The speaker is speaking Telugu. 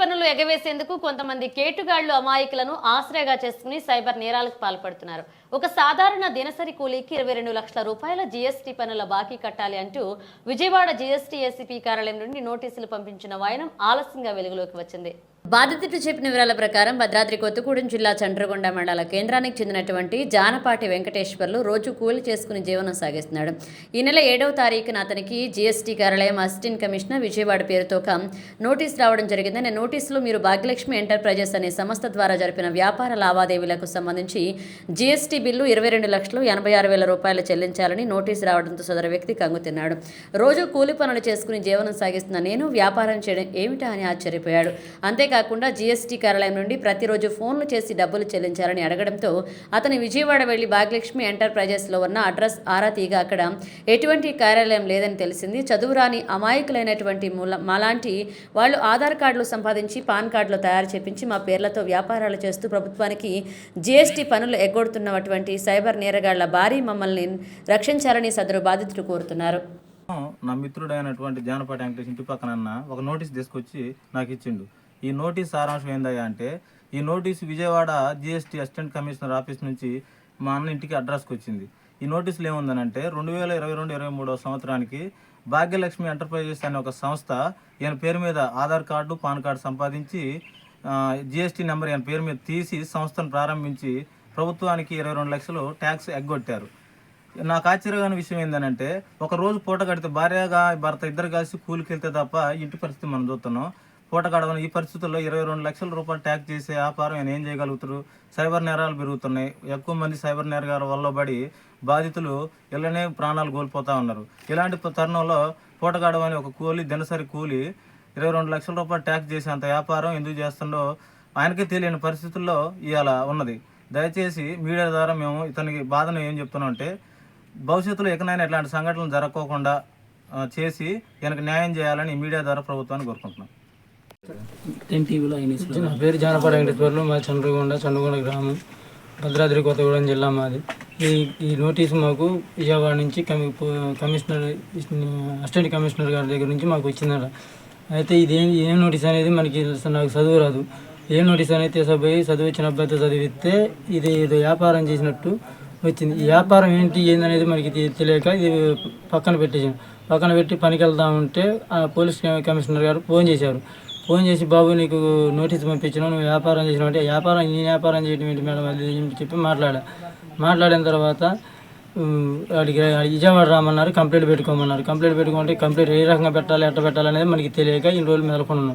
పనులు ఎగవేసేందుకు కొంతమంది కేటుగాళ్ళు అమాయకులను ఆశ్రయగా చేసుకుని సైబర్ నేరాలకు పాల్పడుతున్నారు. ఒక సాధారణ దినసరి కూలీకి ఇరవై రెండు లక్షల రూపాయల జీఎస్టీ పనుల బాకీ కట్టాలి అంటూ విజయవాడ జీఎస్టీ ఏసీపీ కార్యాలయం నుండి నోటీసులు పంపించిన వాయనం ఆలస్యంగా వెలుగులోకి వచ్చింది. బాధితుడు చెప్పిన వివరాల ప్రకారం భద్రాద్రి కొత్తగూడెం జిల్లా చండ్రగొండ మండల కేంద్రానికి చెందినటువంటి జానపాటి వెంకటేశ్వర్లు రోజు కూలి చేసుకుని జీవనం సాగిస్తున్నాడు. ఈ నెల ఏడవ తారీఖున అతనికి జీఎస్టీ కార్యాలయం అసిస్టెంట్ కమిషనర్ విజయవాడ పేరుతో ఒక నోటీస్ రావడం జరిగింది. అనే నోటీసులో మీరు భాగ్యలక్ష్మి ఎంటర్ప్రైజెస్ అనే సంస్థ ద్వారా జరిపిన వ్యాపార లావాదేవీలకు సంబంధించి జీఎస్టీ బిల్లు ఇరవై రెండు లక్షలు ఎనభై ఆరు వేల రూపాయలు చెల్లించాలని నోటీసు రావడంతో సదరు వ్యక్తి కంగుతిన్నాడు రోజు కూలి పనులు చేసుకుని జీవనం సాగిస్తున్న నేను వ్యాపారం చేయడం ఏమిటా అని ఆశ్చర్యపోయాడు. అంతేకాకుండా జీఎస్టీ కార్యాలయం నుండి ప్రతిరోజు ఫోన్లు చేసి డబ్బులు చెల్లించాలని అడగడంతో అతను విజయవాడ వెళ్ళి భాగ్యలక్ష్మి ఎంటర్ప్రైజెస్లో ఉన్న అడ్రస్ ఆరా తీగా అక్కడ ఎటువంటి కార్యాలయం లేదని తెలిసింది. చదువు రాని అమాయకులైనటువంటి మూల మాలాంటి వాళ్ళు ఆధార్ కార్డులు సంపాదించి పాన్ కార్డులు తయారు చేపించి మా పేర్లతో వ్యాపారాలు చేస్తూ ప్రభుత్వానికి జీఎస్టీ పనులు ఎగ్గొడుతున్నటువంటి సైబర్ నేరగాళ్ళ భారీ మమ్మల్ని రక్షించాలని సదరు బాధితులు కోరుతున్నారు. నా మిత్రుడైనటువంటి జానపాటి వెంకటేష్ ఇంటి పక్కన ఒక నోటీస్ తీసుకొచ్చి నాకు ఇచ్చిండు. ఈ నోటీస్ సారాంశం ఏందయ్యా అంటే ఈ notice Vijayawada GST assistant commissioner office నుంచి మా అన్న ఇంటికి అడ్రస్కి వచ్చింది. ఈ నోటీసులు ఏముందనంటే రెండు వేల ఇరవై రెండు ఇరవై మూడవ సంవత్సరానికి భాగ్యలక్ష్మి ఎంటర్ప్రైజెస్ అనే ఒక సంస్థ ఈయన పేరు మీద ఆధార్ కార్డు పాన్ కార్డు సంపాదించి జిఎస్టీ నెంబర్ ఈయన పేరు మీద తీసి సంస్థను ప్రారంభించి ప్రభుత్వానికి ఇరవై రెండు లక్షలు ట్యాక్స్ ఎగ్గొట్టారు. నాకు ఆశ్చర్యమైన విషయం ఏంటంటే ఒక రోజు పూట కడితే భార్యగా భర్త ఇద్దరు కలిసి కూలికి వెళ్తే తప్ప ఇంటి పరిస్థితి మనం చూస్తున్నాం. పూట గడవని ఈ పరిస్థితుల్లో ఇరవై రెండు లక్షల రూపాయలు ట్యాక్ చేసే వ్యాపారం ఆయన ఏం చేయగలుగుతారు? సైబర్ నేరాలు పెరుగుతున్నాయి. ఎక్కువ మంది సైబర్ నేరగాల వల్ల పడి బాధితులు ఇళ్ళనే ప్రాణాలు కోల్పోతూ ఉన్నారు. ఇలాంటి తరుణంలో పూట గడవని ఒక కూలి దినసరి కూలి ఇరవై రెండు లక్షల రూపాయలు ట్యాక్స్ చేసేంత వ్యాపారం ఎందుకు చేస్తుండో ఆయనకే తెలియని పరిస్థితుల్లో ఇవాళ ఉన్నది. దయచేసి మీడియా ద్వారా మేము ఇతనికి బాధను ఏం చెప్తున్నాం అంటే భవిష్యత్తులో ఎకనైనా ఇట్లాంటి సంఘటనలు జరగకోకుండా చేసి ఈయనకు న్యాయం చేయాలని మీడియా ద్వారా ప్రభుత్వాన్ని కోరుకుంటున్నాం. నా పేరు జానపడ వెంకటేశ్వర్లు. మా చంద్రగొండ చంద్రగొండ గ్రామం. భద్రాద్రి కొత్తగూడెం జిల్లా మాది. ఈ ఈ నోటీసు మాకు విజయవాడ నుంచి కమి పో- కమిషనర్ అసిస్టెంట్ కమిషనర్ గారి దగ్గర నుంచి మాకు వచ్చిందట. అయితే ఇది ఏం ఏం నోటీస్ అనేది మనకి నాకు చదువు రాదు. ఏం నోటీస్ అనేది తీసుకుపోయి చదువు వచ్చిన అబ్బాయితో చదివిస్తే ఇది ఏదో వ్యాపారం చేసినట్టు వచ్చింది. ఈ వ్యాపారం ఏంటి ఏందనేది మనకి తెలియక ఇది పక్కన పెట్టేసాను పక్కన పెట్టి పనికి వెళ్దాం ఉంటే ఆ పోలీస్ కమిషనర్ గారు ఫోన్ చేశారు. ఫోన్ చేసి బాబు నీకు నోటీస్ పంపించినావు నువ్వు వ్యాపారం చేసినావు అంటే వ్యాపారం ఈ వ్యాపారం చేయడం ఏంటి మేడం? అది చెప్పి మాట్లాడా. మాట్లాడిన తర్వాత అడిగి విజయవాడ రామన్నారు కంప్లైంట్ పెట్టుకోమన్నారు. కంప్లైంట్ పెట్టుకుంటే కంప్లైంట్ ఏ రకంగా పెట్టాలి ఎట్ట పెట్టాలి అనేది మనకి తెలియక ఇన్ని రోజులు మెదలుకొని